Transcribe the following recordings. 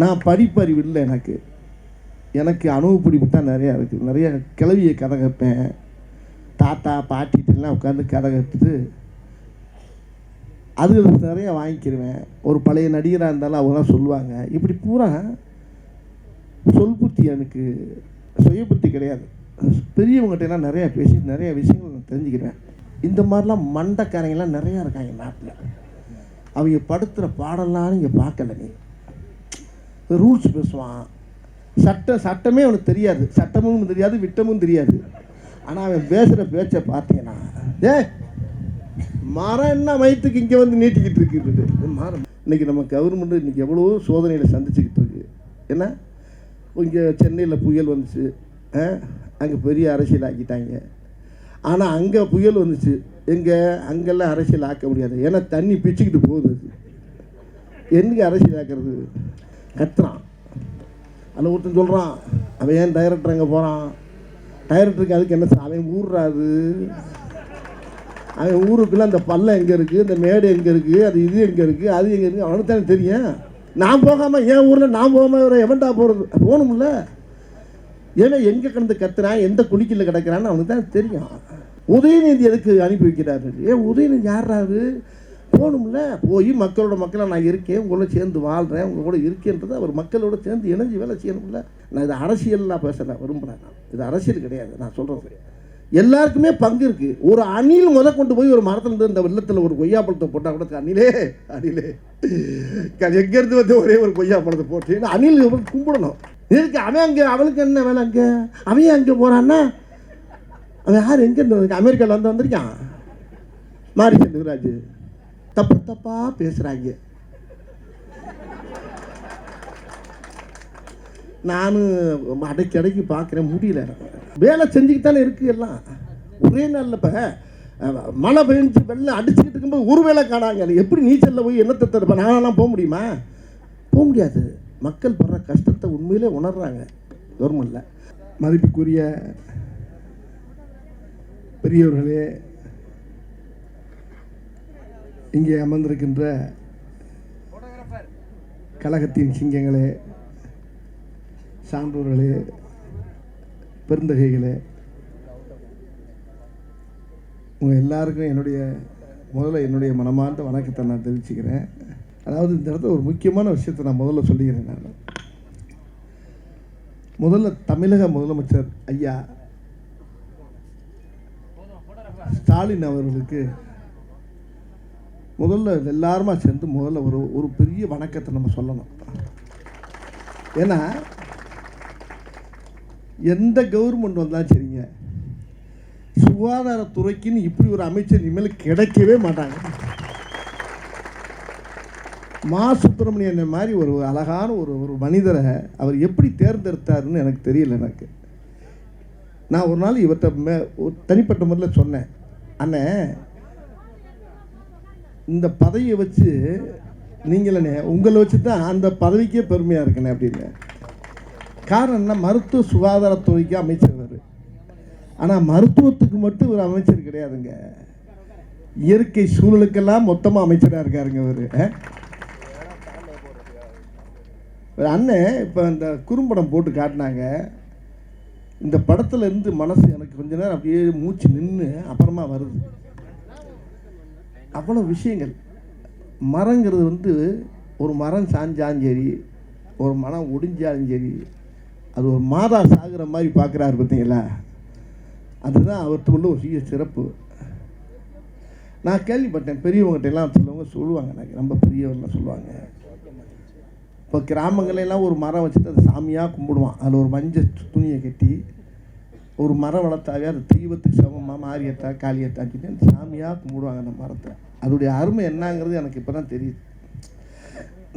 நான் படிப்பறிவு இல்லை எனக்கு. எனக்கு அனுபவப்பிடிப்பு தான் நிறையா இருக்குது நிறைய கிளவியை கதை கேட்பேன் தாத்தா பாட்டிகிட்டலாம் உட்காந்து கதை கற்றுட்டு அதுகளுக்கு நிறையா வாங்கிக்கிடுவேன் ஒரு பழைய நடிகராக இருந்தாலும் அவங்க தான் சொல்லுவாங்க. இப்படி பூரா சொல் புத்தி எனக்கு சுய புத்தி கிடையாது. பெரியவங்ககிட்டலாம் நிறையா பேசி நிறையா விஷயங்கள் நான் தெரிஞ்சுக்கிறேன் இந்த மாதிரிலாம் மண்டைக்காரங்கெல்லாம் நிறையா இருக்காங்க நாட்டில். அவங்க படுத்துகிற பாடலாம் நீங்கள் பார்க்கல நீ. ரூல்ஸ் பேசுவான். சட்டம் சட்டமே அவனுக்கு தெரியாது. சட்டமும் தெரியாது விட்டமும் தெரியாது. ஆனால் அவன் பேசுகிற பேச்சை பார்த்தீங்கன்னா ஏ மரம் என்ன வயிற்றுக்கு இங்கே வந்து நீட்டிக்கிட்டு இருக்குது? மரம். இன்னைக்கு நம்ம கவர்மெண்ட் இன்னைக்கு எவ்வளோ சோதனையில் சந்திச்சுக்கிட்டு இருக்கு. என்ன? இங்கே சென்னையில் புயல் வந்துச்சு. அங்கே பெரிய அரசியல் ஆக்கிட்டாங்க. ஆனால் அங்கே புயல் வந்துச்சு. எங்கே? அங்கெல்லாம் அரசியல் ஆக்க முடியாது. ஏன்னா தண்ணி பிச்சுக்கிட்டு போகுது. அது என்னைக்கு அரசியல் ஆக்கிறது? கத்துறான். அதில் ஒருத்தன் சொல்கிறான் அவன் ஏன் டைரக்டர் அங்கே போகிறான் டைரக்டருக்கு அதுக்கு என்ன சார் அவன் ஊர்றாது அவன் ஊருக்குள்ளே அந்த பல்லம் எங்கே இருக்குது இந்த மேடு எங்கே இருக்குது அது இது எங்கே இருக்குது அது எங்கே இருக்குது அவனுக்கு தானே தெரியும். நான் போகாமல் என் ஊரில் நான் போகாமல் இவரை எவன்டா போகிறது போகணும்ல. ஏன்னா எங்கே கிடந்து கத்துறான் எந்த குளிக்கில் கிடக்கிறான்னு அவனுக்கு தான் தெரியும். உதயநிதி எதுக்கு அனுப்பி வைக்கிறாரு? ஏன் உதயநிதி யார்றாரு? போகணும்ல? போய் மக்களோட மக்களாக நான் இருக்கேன் உங்களோட சேர்ந்து வாழ்கிறேன் உங்களோட கூட இருக்கேன்றது அவர் மக்களோட சேர்ந்து இணைஞ்சு வேலை செய்யணும்ல. நான் இது அரசியல்லாம் பேசுகிறேன் விரும்புகிறேன் நான். இது அரசியல் கிடையாது நான் சொல்கிறது எல்லாருக்குமே பங்கு இருக்குது ஒரு அணில் முத கொண்டு போய் ஒரு மரத்தில் இருந்து இந்த வெள்ளத்தில் ஒரு கொய்யா பழத்தை போட்டால் கூட அணிலே அணிலே. எங்கேருந்து வந்து ஒரே ஒரு கொய்யா பழத்தை போட்டு அணில் கும்பிடணும். இதுக்கு அவன் அங்கே அவளுக்கு என்ன வேலை அங்கே? அவன் அங்கே போகிறான்னா அவன் யார்? எங்கேருந்து அமெரிக்காவில் வந்து வந்திருக்கான்? மாரி செல்வராஜ் தப்பு தப்பாக பேசுகிறாங்க நானும் அடைக்கு அடைக்கு பார்க்குறேன் முடியல வேலை செஞ்சுக்கிட்டாலே இருக்குது எல்லாம். ஒரே நாளில் இப்போ மழை பெஞ்சு வெள்ளம் அடிச்சுக்கிட்டு இருக்கும்போது ஒரு வேலை காணாங்க. அது எப்படி நீச்சலில் போய் என்னத்தை தருப்ப நானெல்லாம் போக முடியுமா? போக முடியாது. மக்கள் படுற கஷ்டத்தை உண்மையிலே உணர்றாங்க. கவர்மெண்டில். மதிப்புக்குரிய பெரியவர்களே இங்கே அமர்ந்திருக்கின்ற கழகத்தின் சிங்கங்களே சான்றோர்களே பெருந்தகைகளே உங்கள் எல்லாருக்கும் என்னுடைய முதல்ல என்னுடைய மனமார்ந்த வணக்கத்தை நான் தெரிவிச்சுக்கிறேன். அதாவது இந்த இடத்துல ஒரு முக்கியமான விஷயத்தை நான் முதல்ல சொல்லிக்கிறேன் நான். முதல்ல தமிழக முதலமைச்சர் ஐயா ஸ்டாலின் அவர்களுக்கு முதல்ல எல்லாருமா சேர்ந்து முதல்ல ஒரு ஒரு பெரிய வணக்கத்தை நம்ம சொல்லணும். ஏன்னா எந்த கவர்மெண்ட் வந்தாலும் சரிங்க சுகாதாரத்துறைக்குன்னு இப்படி ஒரு அமைச்சர் இனிமேல் கிடைக்கவே மாட்டாங்க. மா சுப்பிரமணியன் மாதிரி ஒரு அழகான ஒரு ஒரு மனிதரை அவர் எப்படி தேர்ந்தெடுத்தாருன்னு எனக்கு தெரியல எனக்கு. நான் ஒரு நாள் இவர்கிட்ட மே ஒரு தனிப்பட்ட முறையில் சொன்னேன். அண்ணன் இந்த பதவியை வச்சு நீங்களே உங்களை வச்சு தான் அந்த பதவிக்கே பெருமையாக இருக்கணும் அப்படின்னு. காரணம் என்ன மருத்துவ சுகாதாரத்துறைக்கு அமைச்சர் அவர் ஆனால் மருத்துவத்துக்கு மட்டும் ஒரு அமைச்சர் கிடையாதுங்க. இயற்கை சூழலுக்கெல்லாம் மொத்தமாக அமைச்சராக இருக்காருங்க அவர் அண்ணன் இப்போ இந்த குறும்படம் போட்டு காட்டினாங்க. இந்த படத்துலேருந்து மனசு எனக்கு கொஞ்ச நேரம் அப்படியே மூச்சு நின்று அப்புறமா வருது. அவ்வளோ விஷயங்கள். மரங்கிறது வந்து ஒரு மரம் சாஞ்சாலும் சரி ஒரு மரம் ஒடிஞ்சாலும் சரி அது ஒரு மாதா சாகுற மாதிரி பார்க்குறாரு பார்த்தீங்களா? அதுதான் அவர்கிட்ட உள்ள ஒரு சிறிய சிறப்பு. நான் கேள்விப்பட்டேன் பெரியவங்ககிட்டலாம் சிலவங்க சொல்லுவாங்க எனக்கு ரொம்ப பெரியவங்களாம் சொல்லுவாங்க. இப்போ கிராமங்களெல்லாம் ஒரு மரம் வச்சுட்டு அதை சாமியாக கும்பிடுவான். அதில் ஒரு மஞ்சள் துணியை கட்டி ஒரு மரம் வளர்த்தாவே அது தெய்வத்துக்கு சமம் மாரியத்தா காளியத்தாக்கிட்டு சாமியாக கும்பிடுவாங்க அந்த மரத்தை. அதோடைய அருமை என்னங்கிறது எனக்கு இப்போ தான் தெரியுது.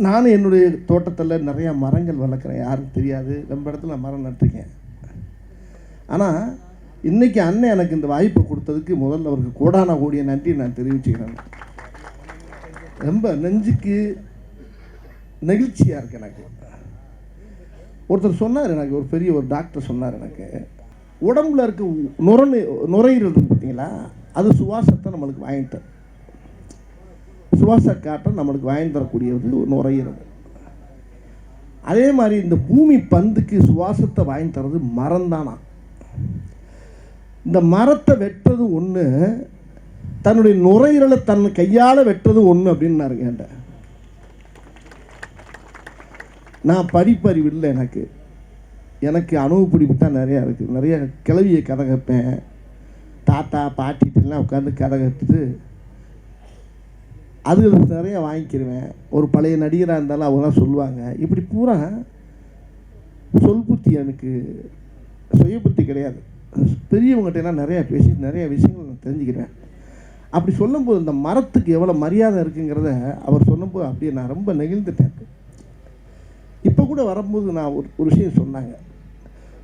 நானும் என்னுடைய தோட்டத்தில் நிறையா மரங்கள் வளர்க்குறேன். யாருக்கும் தெரியாது. ரொம்ப இடத்துல நான் மரம் நட்டிருக்கேன். ஆனால் இன்றைக்கி அண்ணன் எனக்கு இந்த வாய்ப்பை கொடுத்ததுக்கு முதல்ல அவருக்கு கோடான கோடிய நன்றி நான் தெரிவிச்சுக்கிறேன். ரொம்ப நெஞ்சுக்கு நெகிழ்ச்சியாக இருக்குது எனக்கு. ஒருத்தர் சொன்னார் எனக்கு ஒரு பெரிய ஒரு டாக்டர் சொன்னார் எனக்கு. உடம்புல இருக்க நுரணு நுரையீரல் பார்த்தீங்களா? அது சுவாசத்தை நம்மளுக்கு வாங்கிட்டு சுவாச காற்றை நம்மளுக்கு வாங்கி தரக்கூடியது ஒரு நுரையீரல். அதே மாதிரி இந்த பூமி பந்துக்கு சுவாசத்தை வாங்கி தர்றது மரம் தானா? இந்த மரத்தை வெட்டுறது ஒன்று தன்னுடைய நுரையீரலை தன் கையால் வெட்டுறது ஒன்று அப்படின்னு நான் இருக்கேன் நான் படிப்பறிவு இல்லை எனக்கு. எனக்கு அனுபவப்பிடிப்பு தான் நிறையா இருக்குது நிறைய கிளவியை கதை கேட்பேன். தாத்தா பாட்டிகிட்டலாம் உட்காந்து கதை கற்றுட்டு அது நிறைய வாங்கிக்கிருவேன். ஒரு பழைய நடிகராக இருந்தாலும் அவங்க தான் சொல்லுவாங்க. இப்படி பூரா சொல் புத்தி எனக்கு சுய புத்தி கிடையாது. பெரியவங்ககிட்டலாம் நிறையா பேசி நிறைய விஷயங்கள் நான் தெரிஞ்சுக்கிறேன் அப்படி சொல்லும்போது இந்த மரத்துக்கு எவ்வளோ மரியாதை இருக்குங்கிறத அவர் சொல்லும்போது அப்படியே நான் ரொம்ப நெகிழ்ந்துட்டேன். இப்போ கூட வரும்போது நான் ஒரு ஒரு விஷயம் சொன்னாங்க.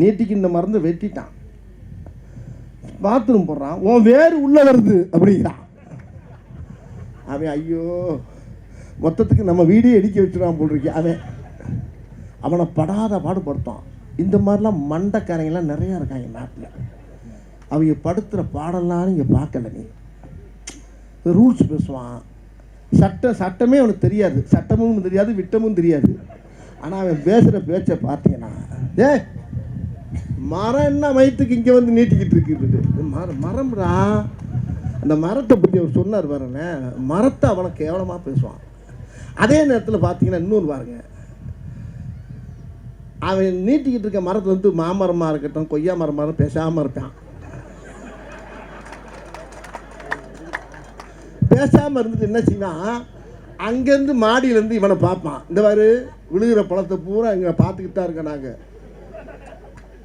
நீட்டிக்கு இந்த மருந்தை வெட்டிட்டான். பாத்ரூம் போடுறான். உன் வேறு உள்ளே வருது அப்படிங்கிறான். அவன் ஐயோ மொத்தத்துக்கு நம்ம வீடே இடிக்க வச்சுருவான் போல் இருக்கே அவன் அவனை படாத பாடுபடுத்தான். இந்த மாதிரிலாம் மண்டக்காரங்கெல்லாம் நிறையா இருக்காங்க நாட்டில். அவங்க படுத்துகிற பாடலாம் இங்கே பார்க்கல நீ. ரூல்ஸ் பேசுவான். சட்டம் சட்டமே அவனுக்கு தெரியாது. சட்டமும் தெரியாது விட்டமும் தெரியாது. ஆனால் அவன் பேசுகிற பேச்சை பார்த்தீங்கன்னா ஏ மரம் என்ன மயத்துக்கு இங்கே வந்து நீட்டிக்கிட்டு இருக்குது? மரம் மரம்டா. அந்த மரத்தை பற்றி அவர் சொன்னார் பாருங்க. மரத்தை அவனை கேவலமாக பேசுவான். அதே நேரத்தில் பார்த்தீங்கன்னா இன்னொரு பாருங்க. அவன் நீட்டிக்கிட்டு இருக்க மரத்தில் வந்து மாமரமாக இருக்கட்டும் கொய்யா மரமாக பேசாமல் இருப்பான். பேசாமல் இருந்துட்டு என்ன செய்வான்? அங்கேருந்து மாடியிலேருந்து இவனை பார்ப்பான். இந்த மாதிரி விழுகிற பழத்தை பூரா இங்கே பார்த்துக்கிட்டு தான் இருக்கேன் நாங்கள்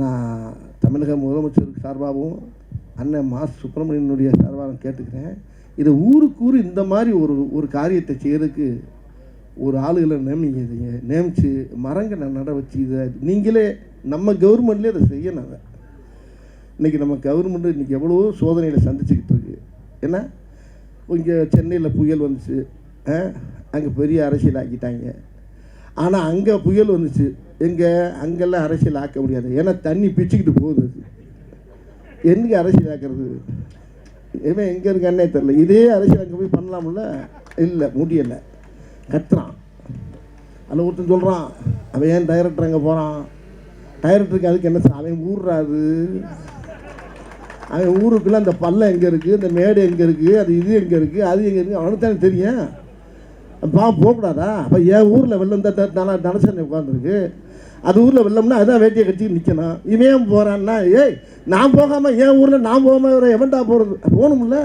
நான் தமிழக முதலமைச்சருக்கு சார்பாகவும் அண்ணன் மா. சுப்பிரமணியனுடைய சார்பாக கேட்டுக்கிறேன். இதை ஊருக்கு ஊர் இந்த மாதிரி ஒரு ஒரு காரியத்தை செய்கிறதுக்கு ஒரு ஆளுகளை நியமிங்க நியமித்து மரங்களை நட வச்சு இதை நீங்களே நம்ம கவர்மெண்ட்லேயே அதை செய்யணும் அதை. இன்றைக்கி நம்ம கவர்மெண்ட்டு இன்றைக்கி எவ்வளோ சோதனையில் சந்திச்சுக்கிட்டு இருக்கு. ஏன்னா இங்கே சென்னையில் புயல் வந்துச்சு அங்கே பெரிய அரசியல் ஆக்கிட்டாங்க ஆனால் அங்கே புயல் வந்துச்சு. எங்கே அங்கெல்லாம் அரசியல் ஆக்க முடியாது. ஏன்னா தண்ணி பிச்சுக்கிட்டு போகுது. எங்கே என்னைக்கு அரசியல் ஆக்கிறது? இவன் எங்கே இருக்கானே தெரில இதே அரசியல் அங்கே போய் பண்ணலாம்ல? இல்லை முடியலை. கத்துறான். அதில் ஒருத்தன் சொல்கிறான் அவன் ஏன் டைரக்டர் அங்கே போகிறான் டைரக்டருக்கு அதுக்கு என்ன அவன் ஊர்றாது அவன் ஊருக்குள்ளே அந்த பள்ளம் எங்கே இருக்குது இந்த மேடு எங்கே இருக்குது அது இது எங்கே இருக்குது அது எங்கே இருக்குது அவனுக்கு தானே தெரியும். பா போகக்கூடாதா? அப்போ என் ஊரில் வெள்ளம் தான் தன உட்காந்துருக்கு அது ஊரில் வெள்ளம்னா அதான் வேட்டியை கட்டிட்டு நிற்கணும் இவன் போகிறான்னா ஏய் நான் போகாமல் என் ஊரில் நான் போகாமல் எவன்டா போகிறது போகணும்ல.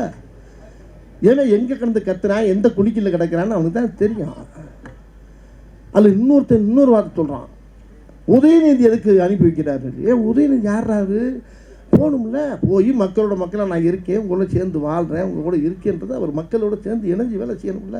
ஏன்னா எங்கே கிடந்து கத்துறான் எந்த குளிக்கல கிடக்கிறான்னு அவனுக்கு தான் தெரியும். அதில் இன்னொருத்தன் இன்னொரு வார்த்தை சொல்கிறான் உதயநிதி எதுக்கு அனுப்பி வைக்கிறாரு? ஏன் உதயநிதி யாராரு போகணும்ல போய் மக்களோட மக்களாக நான் இருக்கேன் உங்களோட சேர்ந்து வாழ்கிறேன் உங்களோட கூட இருக்கேன்றது அவர் மக்களோட சேர்ந்து இணைஞ்சு வேலை செய்யணும்ல.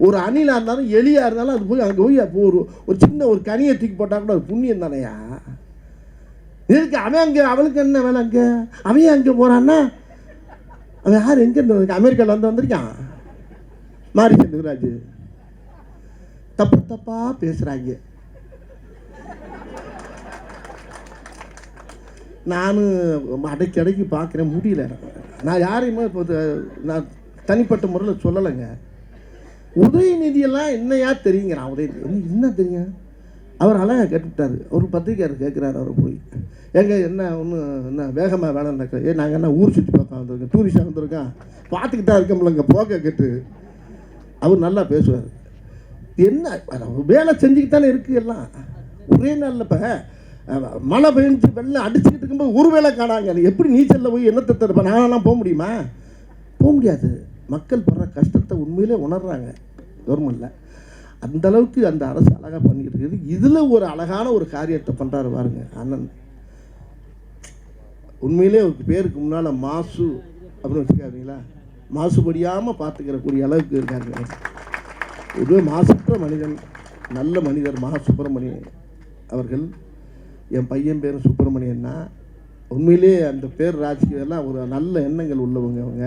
ஒரு அணிலாக இருந்தாலும் எலியாக இருந்தாலும் அது போய் அங்கே போய் ஒரு ஒரு சின்ன ஒரு கனியை தூக்கி போட்டால் கூட அது புண்ணியம் தானையா? இருக்கு அவன் அங்கே அவனுக்கு என்ன வேலை அங்கே? அவன் ஏன் அங்கே போகிறான்னா அவன் யார்? எங்கே இருந்து அமெரிக்காவில் வந்து வந்திருக்கான். மாரி செல்வராஜ் தப்பு தப்பாக பேசுகிறாங்க நானும் அடைக்கி அடைக்கி பார்க்குறேன் முடியல நான் யாரையுமே இப்போ நான் தனிப்பட்ட முறையில் சொல்லலைங்க. உதயநிதியெல்லாம் என்னையா தெரியுங்கிறான் உதயநிதி என்ன தெரியும் அவர் அழகாக கேட்டுவிட்டார் ஒரு பத்திரிக்கையார் கேட்குறாரு அவர் போய். ஏங்க என்ன ஒன்று என்ன வேகமாக வேலை நடக்குது. ஏ நாங்கள் என்ன ஊர் சுற்றி பார்க்க வந்திருக்கோம். டூரிஸ்டாக வந்திருக்கோம். பார்த்துக்கிட்டு தான் இருக்கோம்லங்க போக கேட்டு. அவர் நல்லா பேசுவார். என்ன வேலை செஞ்சுக்கிட்டாலே இருக்குது எல்லாம். ஒரே நாளில் இப்போ மழை பெஞ்சு வெள்ளம் அடிச்சுக்கிட்டு இருக்கும்போது ஒரு வேலை காணாங்க. அது எப்படி நீச்சலில் போய் என்னத்தை தருப்பேன் நானெல்லாம் போக முடியுமா? போக முடியாது. மக்கள் படுற கஷ்டத்தை உண்மையிலே உணர்றாங்க. கவர்மெண்ட்டில் அந்த அளவுக்கு அந்த அரசு அழகாக பண்ணிக்கிட்டு இருக்குது. இதில் ஒரு அழகான ஒரு காரியத்தை பண்ணுறாரு பாருங்க அண்ணன். உண்மையிலே அவருக்கு பேருக்கு முன்னால் மாசு அப்படின்னு வச்சுக்காருங்களா மாசுபடியாமல் பார்த்துக்கிறக்கூடிய அளவுக்கு இருக்காருங்க ஒரு மாசற்ற மனிதன் நல்ல மனிதர் மகா சுப்பிரமணியன் அவர்கள். என் பையன் பேரும் சுப்பிரமணியன்னா உண்மையிலே அந்த பேர் ராஜ்கியெல்லாம் ஒரு நல்ல எண்ணங்கள் உள்ளவங்க அவங்க.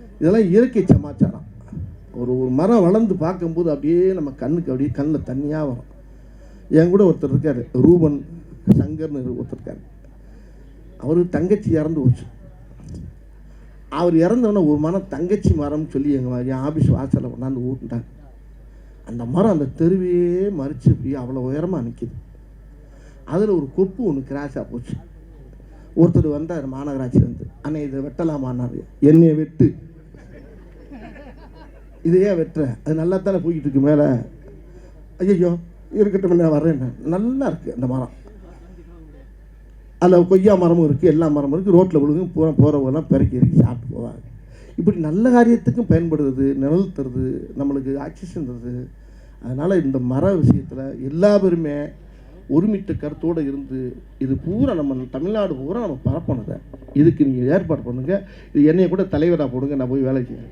இதெல்லாம் இயற்கை சமாச்சாரம். ஒரு ஒரு மரம் வளர்ந்து பார்க்கும்போது அப்படியே நம்ம கண்ணுக்கு அப்படியே கண்ணில் தண்ணியாக வரும். என் கூட ஒருத்தர் இருக்கார் ரூபன் சங்கர்னு ஒருத்தர் இருக்கார். அவருக்கு தங்கச்சி இறந்து போச்சு. அவர் இறந்தவொடனே ஒரு மரம் தங்கச்சி மரம்னு சொல்லி எங்கள் என் ஆஃபீஸ் வாசலில் கொண்டாந்து ஊட்டிட்டாங்க அந்த மரம் அந்த தெருவையே மறித்து போய் அவ்வளோ உயரமாக நிற்கிது அதில் ஒரு கொப்பு ஒன்று கிராஷாக போச்சு. ஒருத்தர் வந்தார் மாநகராட்சி வந்து அண்ணே இதை வெட்டலாமான்னாரு. என்னை வெட்டு. இதையே வெட்டுற அது நல்லா தானே போய்கிட்டு இருக்கு மேலே. ஐயோ இருக்கட்டும் நான் வர்றேன் நல்லா இருக்குது அந்த மரம். அதில் கொய்யா மரமும் இருக்குது எல்லா மரமும் இருக்குது ரோட்டில் விழுங்க பூரா போகிறவங்கலாம் பிறக்கி இறக்கி சாப்பிட்டு போவாங்க. இப்படி நல்ல காரியத்துக்கும் பயன்படுது நிழல் தருது நம்மளுக்கு ஆக்சிஜன் தருது. அதனால் இந்த மர விஷயத்தில் எல்லா பேருமே ஒருமித்த கருத்தோடு இருந்து இது பூரா நம்ம தமிழ்நாடு பூரா நம்ம பரப்பணும் இதுக்கு நீங்கள் ஏற்பாடு பண்ணுங்கள் இது என்னைய கூட தலைவராக போடுங்க நான் போய் வேலை செய்யறேன்.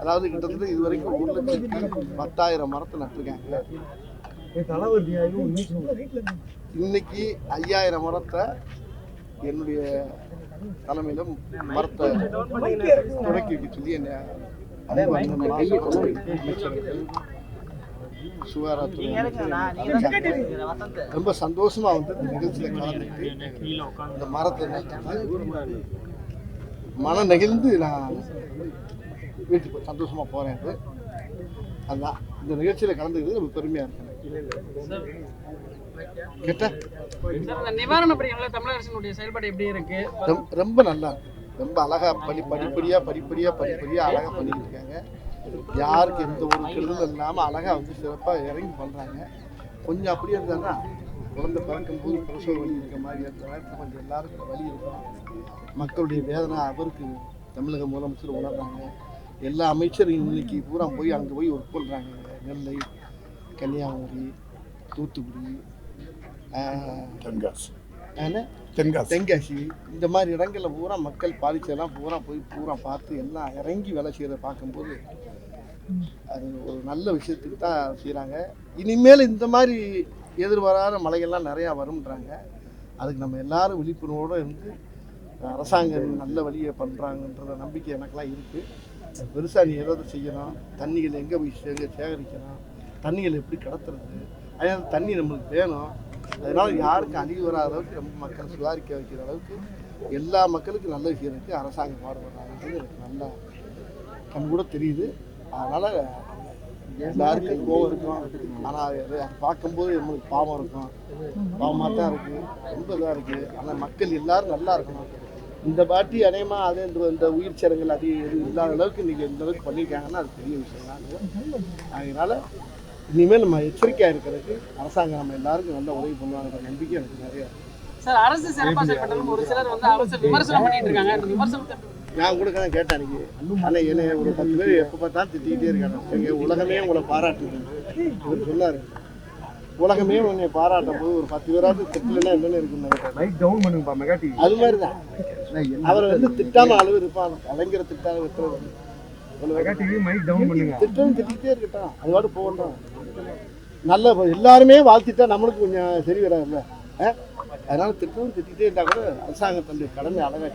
அதாவது கிட்டத்தட்ட இது வரைக்கும் ஒரு லட்சத்தி பத்தாயிரம் மரத்தை நட்டுருக்காங்க இன்னைக்கு ஐயாயிரம் மரத்தை என்னுடைய தலைமையில மரத்தை தொடக்கி வைக்க சொல்லி என்ன சுகாதாரத்துறை ரொம்ப சந்தோஷமா வந்து இந்த நிகழ்ச்சியில கலந்துக்கிட்டு இந்த மரத்தை மன நெகிழ்ந்து நான் வீட்டுக்கு சந்தோஷமா போறேன் அது. அதான் இந்த நிகழ்ச்சியில கலந்துக்கிறது ரொம்ப பெருமையா இருக்கு கேட்ட? நிவாரண பணிகள்ல தமிழக அரசினுடைய செயல்பாடு எப்படி இருக்கு? ரொம்ப- நல்லா இருக்கு. ரொம்ப அழகா படி படிப்படியா படிப்படியா படிப்படியா அழகா பண்ணிட்டு இருக்காங்க. யாருக்கு எந்த ஒரு கெடுதலும் இல்லாம அழகா வந்து சிறப்பா இறங்கி பண்றாங்க. கொஞ்சம் அப்படியே இருந்தாங்கன்னா குழந்தை பிறக்கும் போது பிரசவ வலி இருக்க மாதிரி நேரத்தில் கொஞ்சம் எல்லாருக்கும் வலி இருக்கும். மக்களுடைய வேதனை அவருக்கு தமிழக முதலமைச்சர் உணர்றாங்க. எல்லா அமைச்சரும் இன்னைக்கு பூரா போய் அங்கே போய் ஒர்க் பண்ணுறாங்க நெல்லை கன்னியாகுமரி தூத்துக்குடி தென்காசி? தென்காசி. தென்காசி. இந்த மாதிரி இடங்கள்ல பூரா மக்கள் பாதிச்சதெல்லாம் பூரா போய் பூரா பார்த்து எல்லாம் இறங்கி வேலை செய்யறத பார்க்கும்போது அது ஒரு நல்ல விஷயத்துக்கு தான் செய்கிறாங்க இனிமேல் இந்த மாதிரி எதிர்வராத மழைகள்லாம் நிறையா வரும்ன்றாங்க. அதுக்கு நம்ம எல்லாரும் விழிப்புணர்வோடு இருந்து அரசாங்கம் நல்ல வழியை பண்ணுறாங்கன்ற நம்பிக்கை எனக்கெல்லாம் இருக்குது பெருசாக நீ ஏதாவது செய்யணும். தண்ணிகள் எங்கே போய் சே சேகரிக்கணும்? தண்ணிகள் எப்படி கடத்துறது? அதனால் தண்ணி நம்மளுக்கு வேணும். அதனால் யாருக்கும் அழிவு வராத அளவுக்கு நம்ம மக்களை சுதாரிக்க வைக்கிற அளவுக்கு எல்லா மக்களுக்கும் நல்ல விஷயம் இருக்குது அரசாங்கம் பாடுபடுறாங்கிறது எனக்கு நல்லா கண் கூட தெரியுது. அதனால் எல்லாருக்கும் கோவம் இருக்கும். ஆனால் அது பார்க்கும்போது நம்மளுக்கு பாவம் இருக்கும். பாவமாக தான் இருக்குது ரொம்ப இதாக இருக்குது ஆனால் மக்கள் எல்லோரும் நல்லா இருக்கணும். இந்த பாட்டி அநேகமாக அது இந்த இந்த உயிர் சேதங்கள் அது இல்லாத அளவுக்கு இன்றைக்கி இந்த அளவுக்கு பண்ணியிருக்காங்கன்னா அது பெரிய விஷயம் தான். அதனால் இனிமேல் நம்ம எச்சரிக்கையாக இருக்கிறதுக்கு அரசாங்கம் நம்ம எல்லாருக்கும் நல்ல உதவி பண்ணுவாங்கிற நம்பிக்கை எனக்கு நிறையா. சார் அரசு சிறப்பா செயல்பட்டாலும் ஒரு சிலர் வந்து அரசு விமர்சனம் பண்ணிட்டு இருக்காங்க விமர்சனத்தை நான் கூட தான் கேட்டேன் அன்னைக்கு. ஆனால் என்னை ஒரு பத்து பேர் எப்போ பார்த்தாலும் திட்டிகிட்டே இருக்காங்க. எங்கள் உலகமே உங்களை பாராட்டுது. இவர் சொன்னார். உலகமே உன்னை பாராட்டும் போது ஒரு பத்து பேராவது திட்டலைன்னா என்னென்ன இருக்குன்னு லைட் டவுன் பண்ணுங்கப்பா மெகா டிவி அது மாதிரி தான் அவரை வந்து திட்டாம அளவு இருப்பான் கலைஞரை திட்டாம விட்டுறது மெகா டிவி மைக் டவுன் பண்ணுங்க. திட்டம் திட்டிகிட்டே இருக்கட்டும். அது பாட்டு போகட்டும். நல்ல எல்லாருமே வாழ்த்திட்டா நம்மளுக்கு கொஞ்சம் சரி வராதுல்ல? அதனால திட்டம் திட்டிகிட்டே இருந்தால் கூட அரசாங்கம் தன்னுடைய கடமை அழகாக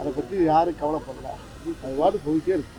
அதை பற்றி யாரும் கவலைப்படல. அது பாட்டு போயிட்டே இருக்கு.